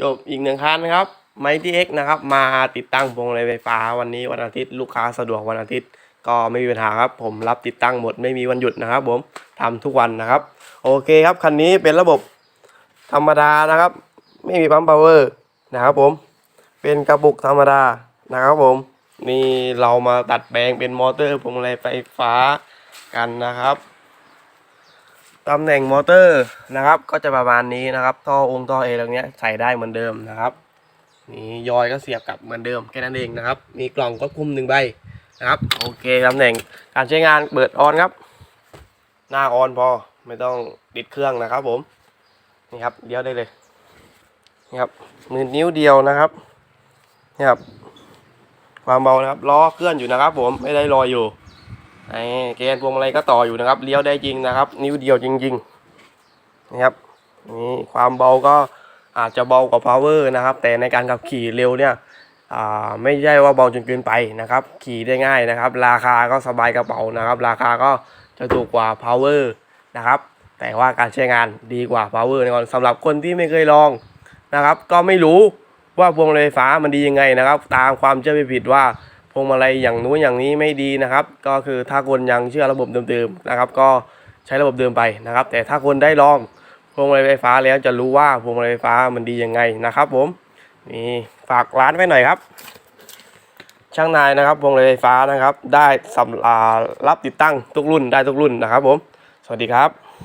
จบอีกหนึ่งคันนะครับไมตี้เอ็กนะครับ มาติดตั้งพวงมาลัยไฟฟ้าวันนี้วันอาทิตย์ลูกค้าสะดวกวันอาทิตย์ ก็ไม่มีปัญหาครับ ผมรับติดตั้งหมดไม่มีวันหยุดนะครับ ผมทำทุกวันนะครับ โอเคครับคันนี้เป็นระบบธรรมดานะครับ ไม่มีปั๊มพาวเวอร์นะครับ ผมเป็นกระปุกธรรมดานะครับ ผมนี่เรามาตัดแปลงเป็นมอเตอร์พวงมาลัยไฟฟ้ากันนะครับ ตำแหน่งมอเตอร์นะครับ ก็จะประมาณนี้นะครับ ท่อองค์ท่อเอตรงเนี้ยใส่ได้เหมือนเดิมนะครับนี่ยอยก็เสียบกลับเหมือนเดิมแค่นั้นเองนะครับ มีกล่องก็คุมหนึ่งใบนะครับโอเคตำแหน่งการใช้งานเปิดออนครับ หน้าออนพอไม่ต้องติดเครื่องนะครับผมนี่ครับเลี้ยวได้เลยนี่ครับมือนิ้วเดียวนะครับนี่ครับความเบานะครับล้อเคลื่อนอยู่นะครับ ผมไม่ได้ลอยอยู่ ไอ้แกนพวงมาลัยก็ต่ออยู่นะครับ เลี้ยวได้จริงนะครับ นิ้วเดียวจริงๆนะครับนี่ความเบาก็อาจจะเบากว่า power นะครับ แต่ในการขับขี่เร็วเนี่ยอ่าไม่ใช่ว่าเบาจนเกินไปนะครับ ขี่ได้ง่ายนะครับ ราคาก็สบายกระเป๋านะครับ ราคาก็จะถูกกว่า power นะครับ แต่ว่าการใช้งานดีกว่า power แน่นอนสำหรับคนที่ไม่เคยลองนะครับ ก็ไม่รู้ว่าพวงมาลัยไฟฟ้ามันดียังไงนะครับ ตามความเชื่อผิดว่า วงมาลัยอย่างนู้นอย่างนี้ไม่ดีนะครับ ก็คือถ้าคนยังเชื่อระบบเดิมๆนะครับ ก็ใช้ระบบเดิมไปนะครับ แต่ถ้าคนได้ลองพวงมาลัยไฟฟ้าแล้วจะรู้ว่าพวงมาลัยไฟฟ้ามันดียังไงนะครับ ผมนี่ฝากร้านไว้หน่อยครับช่างนายนะครับพวงมาลัยไฟฟ้านะครับ ได้สำหรับรับติดตั้งทุกรุ่นได้ทุกรุ่นนะครับ ผม สวัสดีครับ